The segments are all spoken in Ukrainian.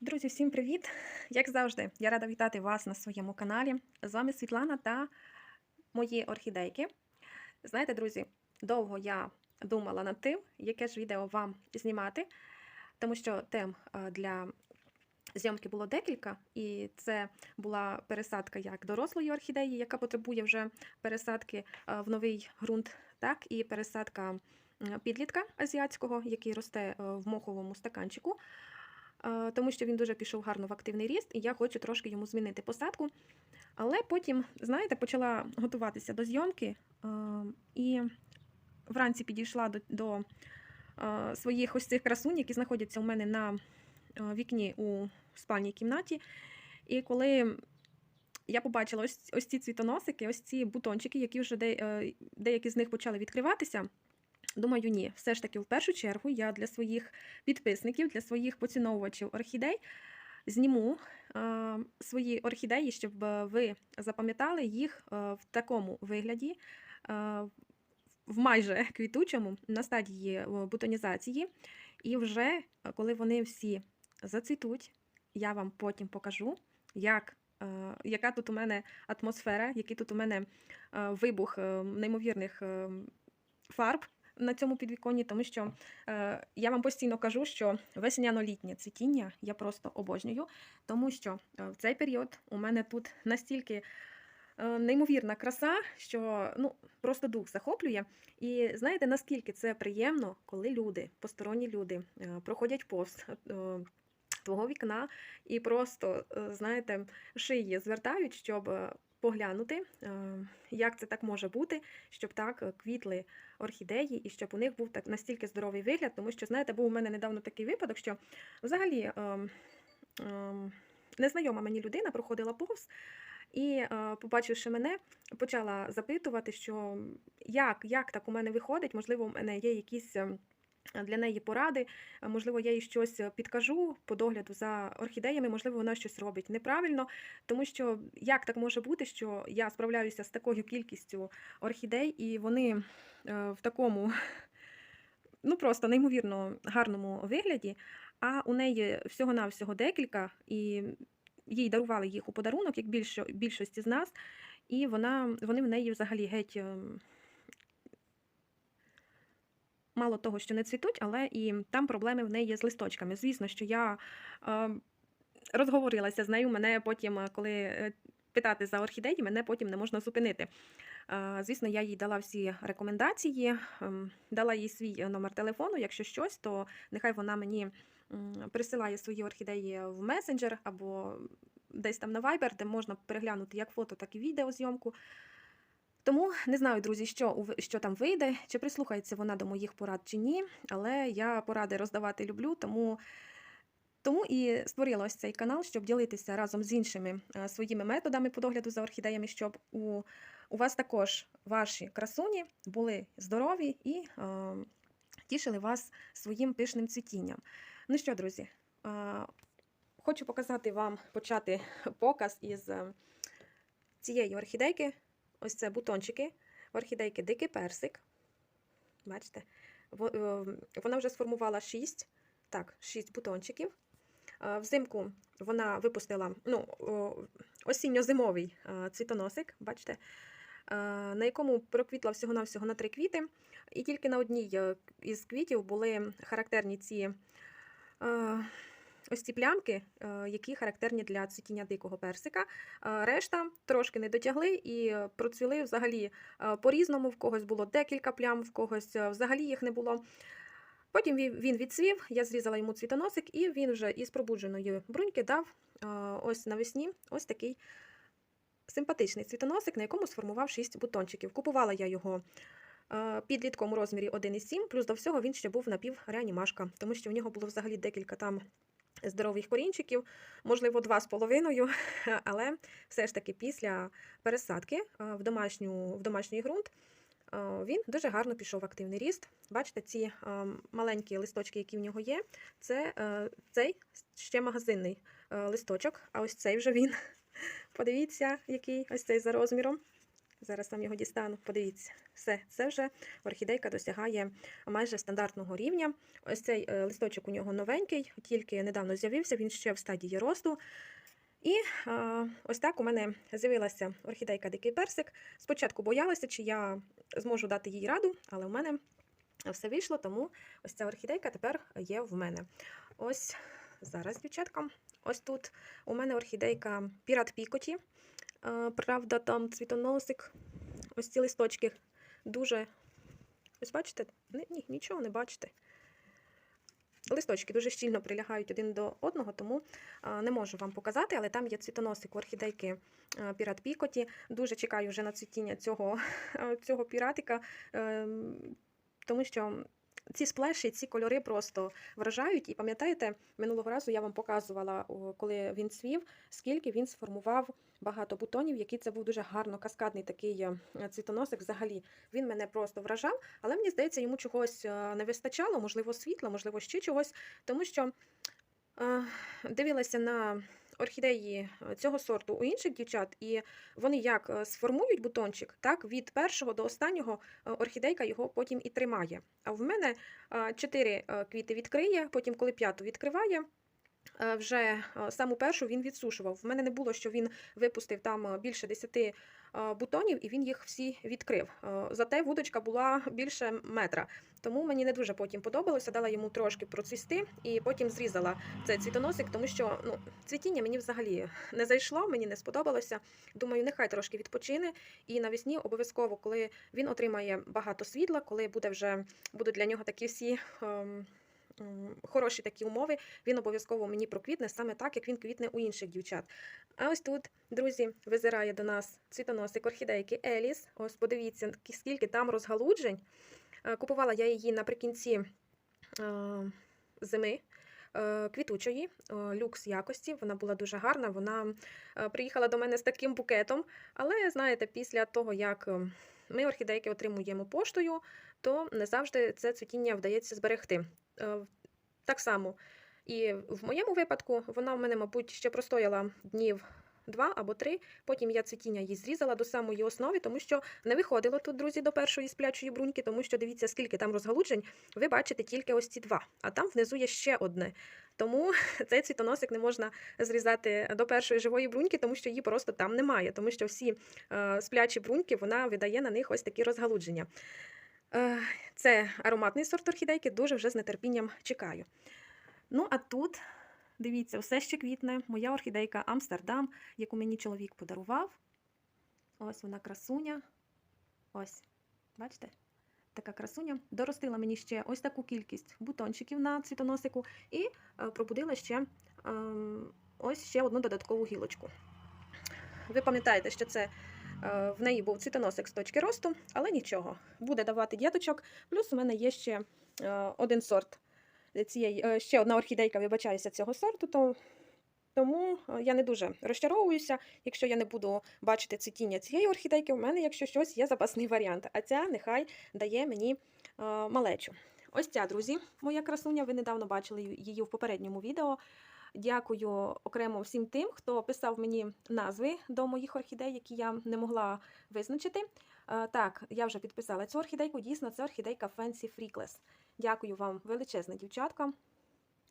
Друзі, всім привіт! Як завжди, я рада вітати вас на своєму каналі. З вами Світлана та мої орхідейки. Знаєте, друзі, довго я думала над тим, яке ж відео вам знімати, тому що тем е, для зйомки було декілька, і це була пересадка як дорослої орхідеї, яка потребує вже пересадки е, в новий ґрунт, так і пересадка підлітка азіатського, який росте е, в моховому стаканчику. Тому що він дуже пішов гарно в активний ріст, і я хочу трошки йому змінити посадку. Але потім, знаєте, почала готуватися до зйомки і вранці підійшла до, до своїх ось цих красунь, які знаходяться у мене на вікні у спальній кімнаті. І коли я побачила ось, ось ці цвітоносики, ось ці бутончики, які вже де, е, деякі з них почали відкриватися. Думаю, ні, все ж таки, в першу чергу, я для своїх підписників, для своїх поціновувачів орхідей зніму е, свої орхідеї, щоб е, ви запам'ятали їх е, в такому вигляді, е, в майже квітучому, на стадії е, бутонізації. І вже коли вони всі зацвітуть, я вам потім покажу, як. Яка тут у мене атмосфера, який тут у мене вибух неймовірних е, фарб на цьому підвіконні, тому що е, я вам постійно кажу, що весняно-літнє цвітіння я просто обожнюю, тому що е, в цей період у мене тут настільки е, неймовірна краса, що ну, просто дух захоплює. І знаєте, наскільки це приємно, коли люди, посторонні люди, е, проходять повз. Твого вікна і просто, знаєте, шиї звертають, щоб поглянути, е, як це так може бути, щоб так е, квітли орхідеї, і щоб у них був так настільки здоровий вигляд, тому що, знаєте, був у мене недавно такий випадок, що взагалі ем, ем, незнайома мені людина проходила повз. І, е, побачивши мене, почала запитувати, що як, як так у мене виходить, можливо, у мене є якісь ем, для неї поради, можливо, я їй щось е, підкажу по догляду за орхідеями, можливо, вона щось робить неправильно, тому що як так може бути, що я справляюся з такою кількістю орхідей, і вони е, в такому ну просто неймовірно гарному вигляді, а у неї всього-навсього декілька, і їй дарували їх у подарунок, як більшо, більшості з нас, і вона, вони в неї взагалі геть. Мало того, що не цвітуть, але і там проблеми в неї з листочками. Звісно, що я е, розговорилася з нею. Мене потім, е, коли е, питати за орхідеї, мене потім не можна зупинити. Звісно, я їй дала всі рекомендації, ем, дала їй свій номер телефону. Якщо щось, то нехай вона мені присилає свої орхідеї в месенджер або десь там на Viber, де можна переглянути як фото, так і відеозйомку. Тому не знаю, друзі, що, що там вийде, чи прислухається вона до моїх порад чи ні, але я поради роздавати люблю, тому, тому і створила ось цей канал, щоб ділитися разом з іншими е, своїми методами по догляду за орхідеями, щоб у, у вас також ваші красуні були здорові і е, тішили вас своїм пишним цвітінням. Ну що, друзі, е, хочу показати вам почати показ із е, цієї орхідейки. Ось це бутончики орхідейки Дикий персик. Бачите? Е, Вона вже сформувала 6, так, 6 бутончиків. Е, Взимку вона випустила ну, осінньо-зимовий е, цвітоносик, бачите, на якому проквітла всього-навсього на три квіти. І тільки на одній із квітів були характерні ці ось ці плямки, е, які характерні для цвітіння дикого персика. Е, Решта трошки не дотягли і е, процвіли взагалі по-різному. В когось було декілька плям, в когось взагалі їх не було. Потім він відцвів, я зрізала йому цвітоносик, і він вже із пробудженої бруньки дав ось навесні ось такий симпатичний цвітоносик, на якому сформував 6 бутончиків. Купувала я його підлітком у розмірі 1,7, плюс до всього він ще був напівреанімашка, тому що в нього було взагалі декілька там здорових корінчиків, можливо, два з половиною, але все ж таки після пересадки в, домашню, в домашній ґрунт він дуже гарно пішов активний ріст. Бачите, ці маленькі листочки, які в нього є, це е, цей ще магазинний е, листочок, а ось цей вже він. Подивіться, який ось цей за розміром. Зараз вам його дістану. Подивіться, все, це вже орхідейка досягає майже стандартного рівня. Ось цей е, листочок у нього новенький, тільки недавно з'явився, він ще в стадії росту. І е, ось так у мене з'явилася орхідейка Дикий персик. Спочатку боялася, чи я зможу дати їй раду, але в мене все вийшло, тому ось ця орхідейка тепер є в мене. Ось зараз, дівчатка, ось тут у мене орхідейка Пірат Пікоті. Правда, там цвітоносик. Ось ці листочки дуже. Ось бачите? Ні, ні, нічого не бачите. Листочки дуже щільно прилягають один до одного, тому не можу вам показати, але там є цвітоносик орхідейки Пірат Пікоті. Дуже чекаю вже на цвітіння цього, цього піратика, ем, тому що ці сплеші, ці кольори просто вражають. І пам'ятаєте, минулого разу я вам показувала, коли він цвів, скільки він сформував багато бутонів, який це був дуже гарно каскадний такий е, цвітоносик. Взагалі він мене просто вражав, але мені здається, йому чогось е, не вистачало, можливо, світла, можливо, ще чогось, тому що е, дивилася на орхідеї е, цього сорту у інших дівчат, і вони як е, сформують бутончик, так від першого до останнього е, орхідейка його потім і тримає. А в мене чотири квіти відкриє, потім, коли п'яту відкриває. Вже саму першу він відсушував. В мене не було, що він випустив там більше 10 е, бутонів, і він їх всі відкрив. Зате вудочка була більше метра. Тому мені не дуже потім подобалося. Дала йому трошки процвісти і потім зрізала цей цвітоносик, тому що ну, цвітіння мені взагалі не зайшло, мені не сподобалося. Думаю, нехай трошки відпочине. І навесні обов'язково, коли він отримає багато світла, коли буде вже будуть для нього такі всі. ем, Хороші такі умови, він обов'язково мені проквітне саме так, як він квітне у інших дівчат. А ось тут, друзі, визирає до нас цвітоносик орхідейки Еліс. Ось подивіться, скільки там розгалуджень. Е, Купувала я її наприкінці е, зими. е, Квітучої, люкс якості, вона була дуже гарна. Вона приїхала до мене з таким букетом. Але знаєте, після того, як е, ми орхідейки отримуємо поштою, то не завжди це цвітіння вдається зберегти. Е, Так само і в моєму випадку вона в мене, мабуть, ще простояла днів два або три. Потім я цвітіння її зрізала до самої основи, тому що не виходило тут, друзі, до першої сплячої бруньки, тому що дивіться, скільки там розгалуджень. Ви бачите тільки ось ці два, а там внизу є ще одне. Тому цей цвітоносик не можна зрізати до першої живої бруньки, тому що її просто там немає, тому що всі е, сплячі бруньки вона видає на них ось такі розгалудження. Е, це ароматний сорт орхідейки, дуже вже з нетерпінням чекаю. Ну, а тут, дивіться, все ще квітне. Моя орхідейка Амстердам, яку мені чоловік подарував. Ось вона красуня. Ось, бачите? Така красуня. Доростила мені ще ось таку кількість бутончиків на цвітоносику і е, пробудила ще ем, ось ще одну додаткову гілочку. Ви пам'ятаєте, що це в неї був цвітоносик з точки росту, але нічого, буде давати діточок. Плюс у мене є ще е, один сорт цієї, е, ще одна орхідейка, вибачаюся, цього сорту, то, тому е, я не дуже розчаровуюся. Якщо я не буду бачити цвітіння цієї орхідейки, у мене, якщо щось, є запасний варіант. А ця нехай дає мені е, малечу. Ось ця, друзі, моя красуня. Ви недавно бачили її в попередньому відео. Дякую окремо всім тим, хто писав мені назви до моїх орхідей, які я не могла визначити. Е, Так, я вже підписала цю орхідейку. Дійсно, це орхідейка Fancy Freakless. Дякую вам величезне, дівчатка.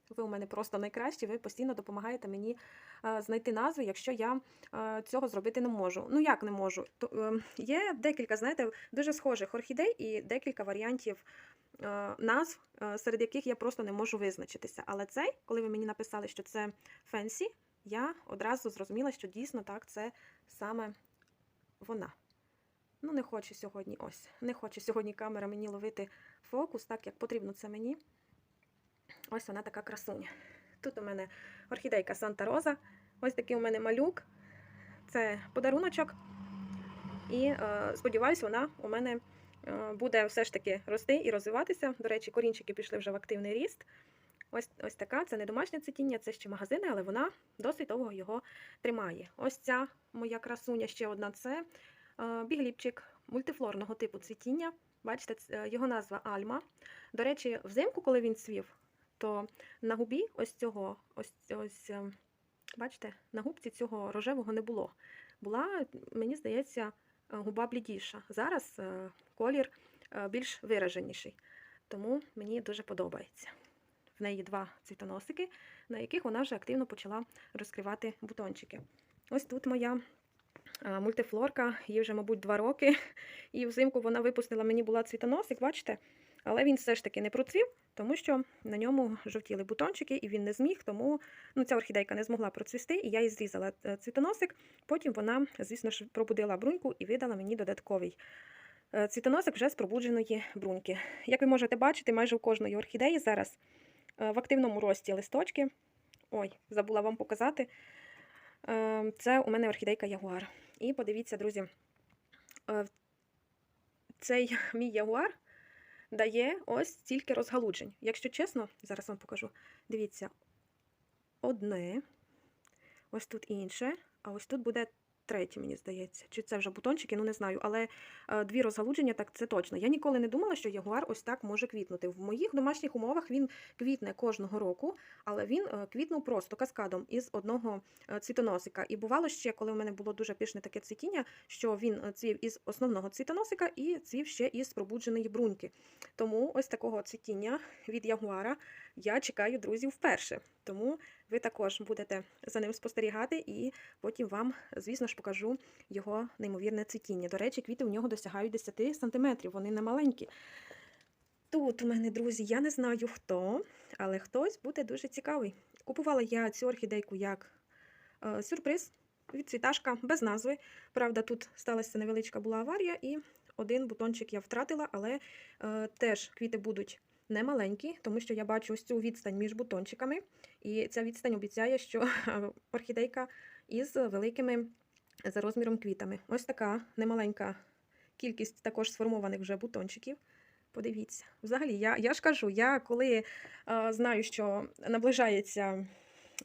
Ви у мене просто найкращі, ви постійно допомагаєте мені е, знайти назви, якщо я е, цього зробити не можу. Ну як не можу? То, е, є декілька, знаєте, дуже схожих орхідей і декілька варіантів назв, е, серед яких я просто не можу визначитися. Але цей, коли ви мені написали, що це фенсі, я одразу зрозуміла, що дійсно так, це саме вона. Ну, не хочу сьогодні, ось, не хоче сьогодні камера мені ловити фокус, так як потрібно це мені. Ось вона така красуня. Тут у мене орхідейка Санта Роза. Ось такий у мене малюк. Це подаруночок. І е, сподіваюся, вона у мене е, буде все ж таки рости і розвиватися. До речі, корінчики пішли вже в активний ріст. Ось, ось така, це не домашнє цвітіння, це ще магазини, але вона досить довго його тримає. Ось ця моя красуня, ще одна це е, бігліпчик мультифлорного типу цвітіння. Бачите, е, його назва Альма. До речі, взимку, коли він цвів, то на губі ось цього, ось, ось е, бачите, на губці цього рожевого не було. Була, мені здається, е, губа блідіша. Зараз е, колір е, більш вираженіший, тому мені дуже подобається. В неї два цвітоносики, на яких вона вже активно почала розкривати бутончики. Ось тут моя е, мультифлорка, їй вже, мабуть, два роки. І взимку вона випустила мені була цвітоносик, бачите? Але він все ж таки не процвів, тому що на ньому жовтіли бутончики, і він не зміг, тому ну, ця орхідейка не змогла процвісти, і я їй зрізала е, цвітоносик. Потім вона, звісно ж, пробудила бруньку і видала мені додатковий е, цвітоносик вже з пробудженої бруньки. Як ви можете бачити, майже у кожної орхідеї зараз е, в активному рості листочки. Ой, забула вам показати. Це у мене орхідейка Ягуар. І подивіться, друзі, цей мій ягуар дає ось стільки розгалуджень. Якщо чесно, зараз вам покажу. Дивіться, одне, ось тут інше, а ось тут буде третє, мені здається. Чи це вже бутончики, ну не знаю. Але е, дві розгалудження, так це точно. Я ніколи не думала, що ягуар ось так може квітнути. В моїх домашніх умовах він квітне кожного року, але він е, квітнув просто каскадом із одного е, цвітоносика. І бувало ще, коли у мене було дуже пишне таке цвітіння, що він цвів із основного цвітоносика і цвів ще із пробудженої бруньки. Тому ось такого цвітіння від ягуара я чекаю друзів вперше. Тому ви також будете за ним спостерігати, і потім вам, звісно ж, покажу його неймовірне цвітіння. До речі, квіти у нього досягають 10 сантиметрів, вони не маленькі. Тут у мене, друзі, я не знаю хто, але хтось буде дуже цікавий. Купувала я цю орхідейку як е, сюрприз від цвіташка без назви. Правда, тут сталася невеличка була аварія, і один бутончик я втратила, але е, теж квіти будуть не маленькі, тому що я бачу ось цю відстань між бутончиками. І ця відстань обіцяє, що орхідейка із великими за розміром квітами. Ось така немаленька кількість також сформованих вже бутончиків. Подивіться. Взагалі, я, я ж кажу, я коли е, знаю, що наближається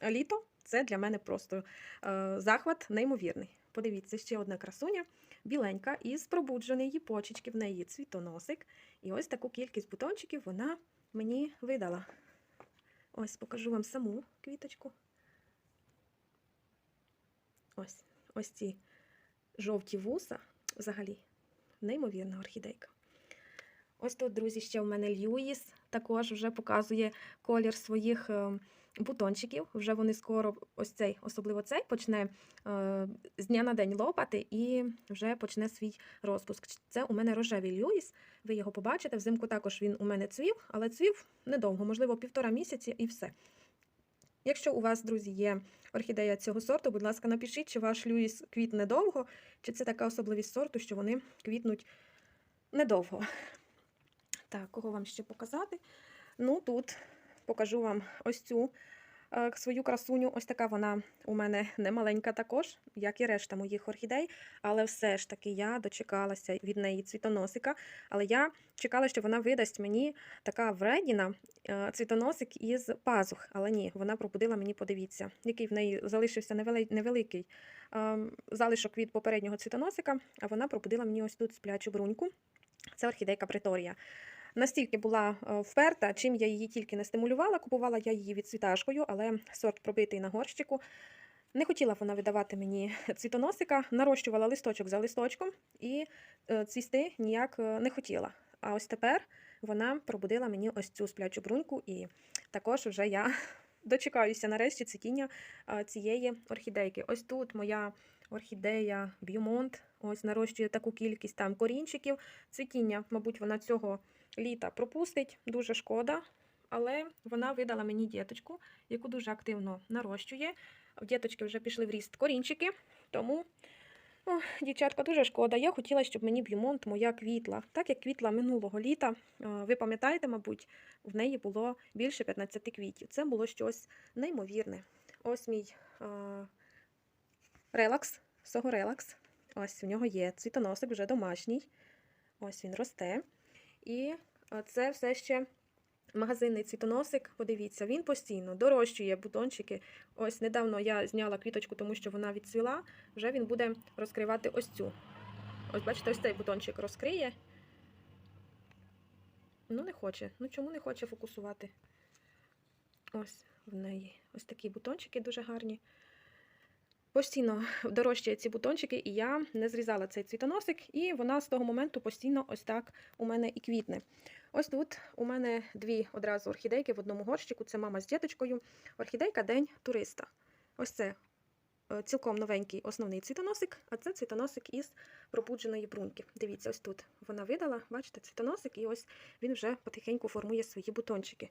літо, це для мене просто е, захват неймовірний. Подивіться, ще одна красуня, біленька, із пробудженої почечки, в неї цвітоносик. І ось таку кількість бутончиків вона мені видала. Ось покажу вам саму квіточку. Ось ось ці жовті вуса, взагалі, неймовірна орхідейка. Ось тут, друзі, ще в мене Льюіс також вже показує колір своїх е, бутончиків. Вже вони скоро, ось цей, особливо цей, почне е, з дня на день лопати і вже почне свій розпуск. Це у мене рожевий Льюіс. Ви його побачите. Взимку також він у мене цвів, але цвів недовго, можливо, півтора місяці і все. Якщо у вас, друзі, є орхідея цього сорту, будь ласка, напишіть, чи ваш Льюіс квітне довго, чи це така особливість сорту, що вони квітнуть недовго. Так, кого вам ще показати? Ну, тут покажу вам ось цю е, свою красуню. Ось така вона у мене немаленька також, як і решта моїх орхідей. Але все ж таки я дочекалася від неї цвітоносика. Але я чекала, що вона видасть мені така вредіна е, цвітоносик із пазух. Але ні, вона пробудила мені, подивіться, який в неї залишився невеликий е, залишок від попереднього цвітоносика, а вона пробудила мені ось тут сплячу бруньку. Це орхідейка Преторія. Настільки була е, вперта, чим я її тільки не стимулювала, купувала я її відцвіташкою, але сорт пробитий на горщику. Не хотіла вона видавати мені цвітоносика, нарощувала листочок за листочком і е, цвісти ніяк е, не хотіла. А ось тепер вона пробудила мені ось цю сплячу бруньку, і також вже я дочекаюся нарешті цвітіння цієї орхідейки. Ось тут моя орхідея Б'юмонт. Ось нарощує таку кількість там корінчиків. Цвітіння, мабуть, вона цього літа пропустить, дуже шкода. Але вона видала мені діточку, яку дуже активно нарощує. В діточки вже пішли в ріст корінчики, тому, о, дівчатка, дуже шкода. Я хотіла, щоб мені б'юмонт моя квітла. Так як квітла минулого літа, ви пам'ятаєте, мабуть, в неї було більше 15 квітів. Це було щось неймовірне. Ось мій е, релакс, сого релакс. Ось у нього є цвітоносик вже домашній. Ось він росте. І це все ще магазинний цвітоносик. Подивіться, він постійно дорощує бутончики. Ось недавно я зняла квіточку, тому що вона відцвіла. Вже він буде розкривати ось цю. Ось, бачите, ось цей бутончик розкриє. Ну, не хоче. Ну чому не хоче фокусувати? Ось в неї. Ось такі бутончики дуже гарні. Постійно дорожчає ці бутончики, і я не зрізала цей цвітоносик, і вона з того моменту постійно ось так у мене і квітне. Ось тут у мене дві одразу орхідейки в одному горщику. Це мама з діточкою. Орхідейка День туриста. Ось це е, цілком новенький основний цвітоносик, а це цвітоносик із пробудженої бруньки. Дивіться, ось тут вона видала, бачите, цвітоносик, і ось він вже потихеньку формує свої бутончики.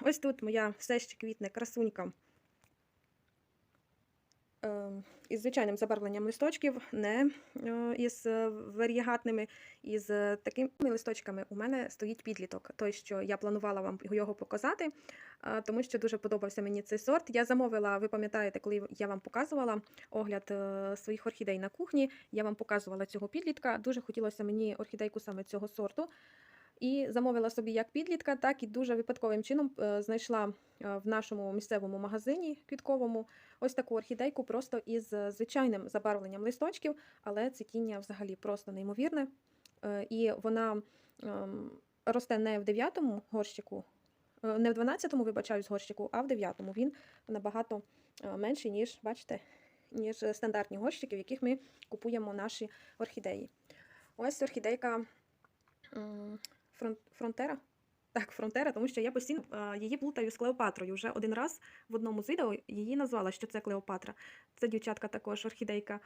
Ось тут моя все ще квітне красунька із звичайним забарвленням листочків, не е, із е, варієгатними, із е, такими листочками у мене стоїть підліток. Той, що я планувала вам його показати, тому що дуже подобався мені цей сорт. Я замовила, ви пам'ятаєте, коли я вам показувала огляд своїх орхідей на кухні, я вам показувала цього підлітка. Дуже хотілося мені орхідейку саме цього сорту. І замовила собі як підлітка, так і дуже випадковим чином е, знайшла е, в нашому місцевому магазині квітковому ось таку орхідейку просто із е, звичайним забарвленням листочків, але цвітіння взагалі просто неймовірне. І вона ем, росте не в 9-му горщику, не в 12-му, вибачаюсь, горщику, а в 9-му. Він набагато менший, ніж, бачите, ніж стандартні горщики, в яких ми купуємо наші орхідеї. Ось орхідейка м, фрон- фронтера. Так, фронтера, тому що я постійно її плутаю з Клеопатрою. Вже один раз в одному з відео її назвала, що це Клеопатра. Це дівчатка також орхідейка,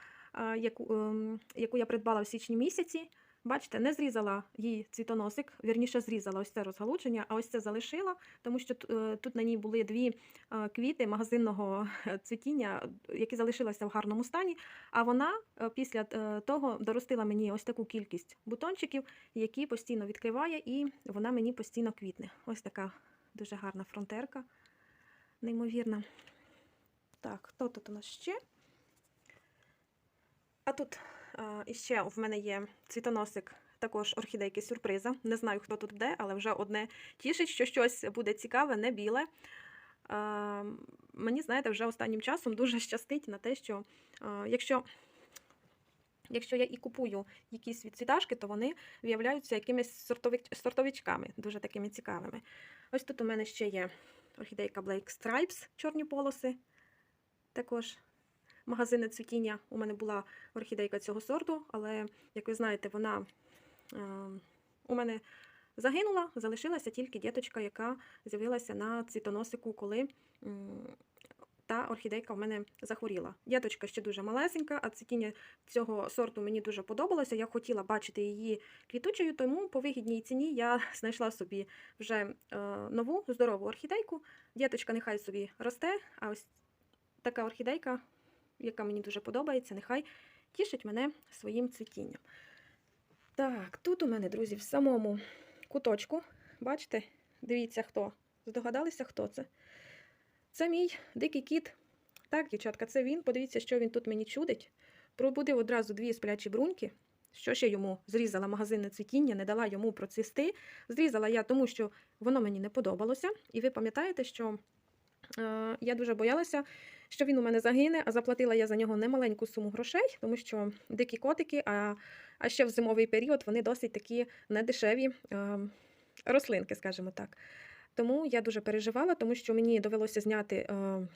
яку, ем, яку я придбала в січні місяці. Бачите, не зрізала її цвітоносик, вірніше зрізала ось це розгалудження, а ось це залишила, тому що е, тут на ній були дві е, квіти магазинного е, цвітіння, які залишилися в гарному стані. А вона після того доростила мені ось таку кількість бутончиків, які постійно відкриває, і вона мені постійно квітне. Ось така дуже гарна фронтерка, неймовірна. Так, хто тут у нас ще? А тут а, іще в мене є цвітоносик, також орхідейки сюрприза. Не знаю, хто тут де, але вже одне тішить, що щось буде цікаве, не біле. Мені, знаєте, вже останнім часом дуже щастить на те, що якщо. Якщо я і купую якісь відцвіташки, то вони виявляються якимись сортовичками, дуже такими цікавими. Ось тут у мене ще є орхідейка Blake Stripes, чорні полоси. Також магазини цвітіння. У мене була орхідейка цього сорту, але, як ви знаєте, вона е, у мене загинула, залишилася тільки діточка, яка з'явилася на цвітоносику, коли та орхідейка в мене захворіла. Діточка ще дуже малесенька, а цвітіння цього сорту мені дуже подобалося. Я хотіла бачити її квітучою, тому по вигідній ціні я знайшла собі вже е, нову здорову орхідейку. Діточка нехай собі росте, а ось така орхідейка яка мені дуже подобається, нехай тішить мене своїм цвітінням. Так, тут у мене, друзі, в самому куточку, бачите, дивіться, хто. Здогадалися, хто це? Це мій дикий кіт. Так, дівчатка, це він. Подивіться, що він тут мені чудить. Пробудив одразу дві сплячі бруньки. Що ще йому зрізала магазинне цвітіння, не дала йому процвісти. Зрізала я, тому що воно мені не подобалося. І ви пам'ятаєте, що е, я дуже боялася, що він у мене загине, а заплатила я за нього немаленьку суму грошей, тому що дикі котики, а, а ще в зимовий період вони досить такі недешеві е, рослинки, скажімо так. Тому я дуже переживала, тому що мені довелося зняти е,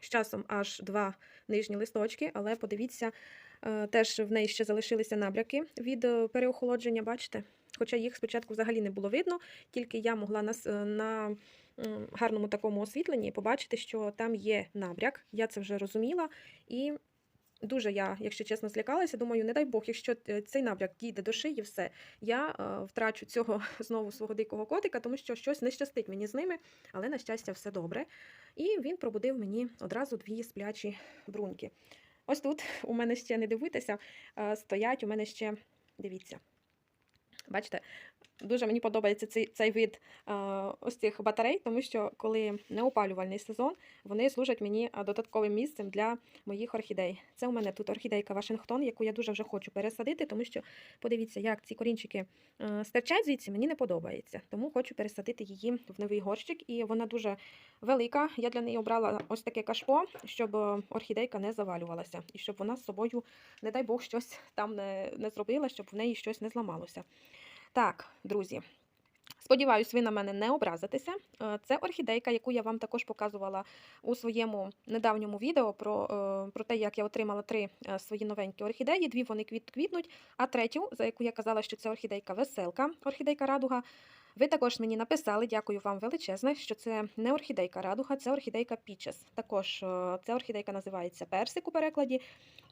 з часом аж два нижні листочки, але подивіться, е, теж в неї ще залишилися набряки від е, переохолодження, бачите? Хоча їх спочатку взагалі не було видно, тільки я могла на, е, на гарному такому освітленні побачити, що там є набряк. Я це вже розуміла. І дуже я, якщо чесно, злякалася. Думаю, не дай Бог, якщо е, цей набряк дійде до шиї, все, я е, втрачу цього знову свого дикого котика, тому що щось не щастить мені з ними, але на щастя, все добре. І він пробудив мені одразу дві сплячі бруньки. Ось тут у мене ще не дивитися, стоять у мене ще, дивіться. Бачите, дуже мені подобається цей, цей вид ось цих батарей, тому що коли неопалювальний сезон, вони служать мені додатковим місцем для моїх орхідей. Це у мене тут орхідейка Вашингтон, яку я дуже вже хочу пересадити, тому що подивіться, як ці корінчики стирчать звідси, мені не подобається. Тому хочу пересадити її в новий горщик, і вона дуже велика. Я для неї обрала ось таке кашпо, щоб орхідейка не завалювалася, і щоб вона з собою, не дай Бог, щось там не, не зробила, щоб в неї щось не зламалося. Так, друзі, Сподіваюсь, ви на мене не образитеся. Е, Це орхідейка, яку я вам також показувала у своєму недавньому відео про, е, про те, як я отримала три е, свої новенькі орхідеї. Дві вони квіт квітнуть, а третю, за яку я казала, що це орхідейка веселка, орхідейка радуга. Ви також мені написали, дякую вам величезне, що це не орхідейка радуга, це орхідейка пічес. Також ця орхідейка називається персик у перекладі.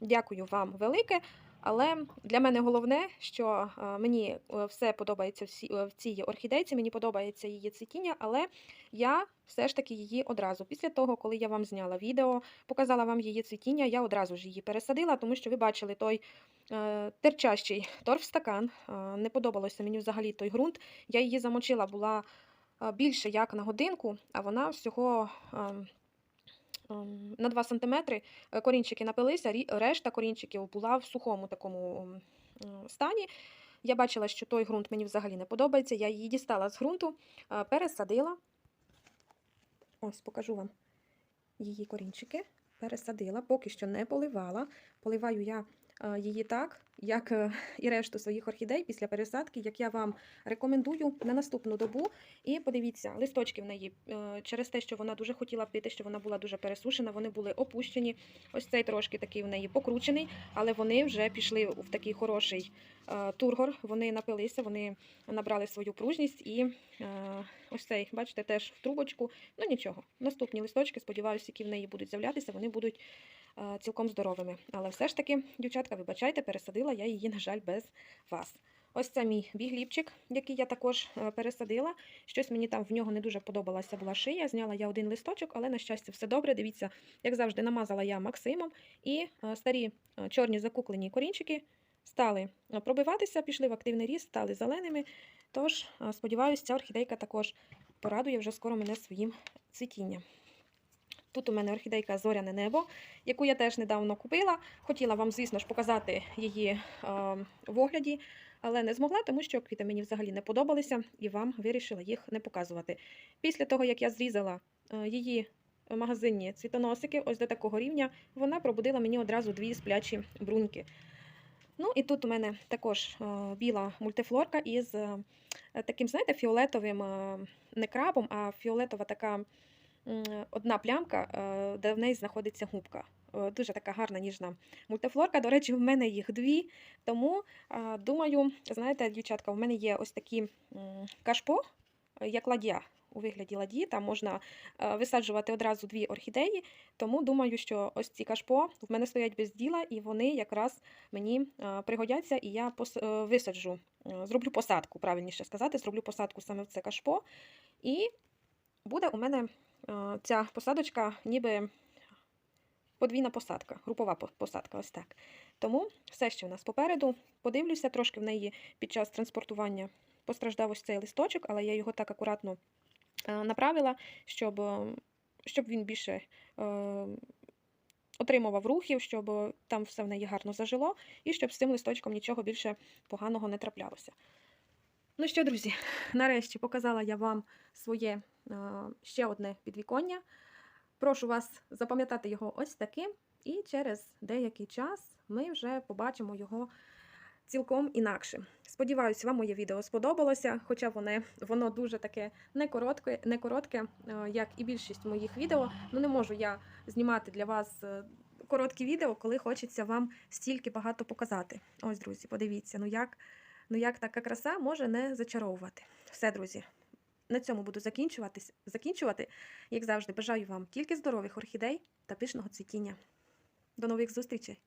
Дякую вам велике. Але для мене головне, що е, мені е, все подобається е, в цій орхідейці, мені подобається її цвітіння, але я все ж таки її одразу. Після того, коли я вам зняла відео, показала вам її цвітіння, я одразу ж її пересадила, тому що ви бачили той терчащий торфстакан. Не подобалося мені взагалі той ґрунт. Я її замочила була більше як на годинку, а вона всього. Ем, ем, На 2 см корінчики напилися, решта корінчиків була в сухому такому стані. Я бачила, що той ґрунт мені взагалі не подобається. Я її дістала з ґрунту, е, пересадила. Ось покажу вам її корінчики. Пересадила, поки що не поливала. Поливаю я е, її так, як е, і решту своїх орхідей після пересадки, як я вам рекомендую на наступну добу. І подивіться, листочки в неї е, через те, що вона дуже хотіла пити, що вона була дуже пересушена, вони були опущені. Ось цей трошки такий в неї покручений, але вони вже пішли в такий хороший е, тургор. Вони напилися, вони набрали свою пружність і е, ось цей, бачите, теж в трубочку. Ну нічого. Наступні листочки, сподіваюся, які в неї будуть з'являтися, вони будуть е, цілком здоровими. Але все ж таки, дівчатка, вибачайте, пересадила я її, на жаль, без вас. Ось це мій бігліпчик, який я також е, пересадила. Щось мені там в нього не дуже подобалася була шия. Зняла я один листочок, але на щастя все добре. Дивіться, як завжди, намазала я Максимом. І е, старі е, чорні закуклені корінчики стали е, пробиватися, пішли в активний ріст, стали зеленими. Тож, е, сподіваюся, ця орхідейка також порадує вже скоро мене своїм цвітінням. Тут у мене орхідейка Зоряне небо, яку я теж недавно купила. Хотіла вам, звісно ж, показати її е, в огляді, але не змогла, тому що квіти мені взагалі не подобалися і вам вирішила їх не показувати. Після того, як я зрізала е, її магазинні цвітоносики, ось до такого рівня, вона пробудила мені одразу дві сплячі бруньки. Ну і тут у мене також е, біла мультифлорка із таким, знаєте, фіолетовим не крабом, а фіолетова така одна плямка, е, де в неї знаходиться губка. Е, Дуже така гарна ніжна мультифлорка. До речі, в мене їх дві. Тому е, думаю, знаєте, дівчатка, в мене є ось такі кашпо, як ладья. У вигляді ладьї, там можна висаджувати одразу дві орхідеї. Тому думаю, що ось ці кашпо в мене стоять без діла, і вони якраз мені пригодяться, і я висаджу, зроблю посадку, правильніше сказати, зроблю посадку саме в це кашпо. І буде у мене ця посадочка ніби подвійна посадка, групова посадка, ось так. Тому все, що у нас попереду, подивлюся, трошки в неї під час транспортування постраждав ось цей листочок, але я його так акуратно е, направила, щоб, е, щоб він більше е, отримував рухів, щоб е, там все в неї гарно зажило, і щоб з цим листочком нічого більше поганого не траплялося. Ну що, друзі, нарешті показала я вам своє е, ще одне підвіконня. Прошу вас запам'ятати його ось таким, і через деякий час ми вже побачимо його цілком інакше. Сподіваюся, вам моє відео сподобалося, хоча воно, воно дуже таке не коротке, не коротке, е, як і більшість моїх відео. Ну не можу я знімати для вас е, короткі відео, коли хочеться вам стільки багато показати. Ось, друзі, подивіться, ну як, ну як така краса може не зачаровувати. Все, друзі. На цьому буду закінчувати. Як завжди, бажаю вам тільки здорових орхідей та пишного цвітіння. До нових зустрічей!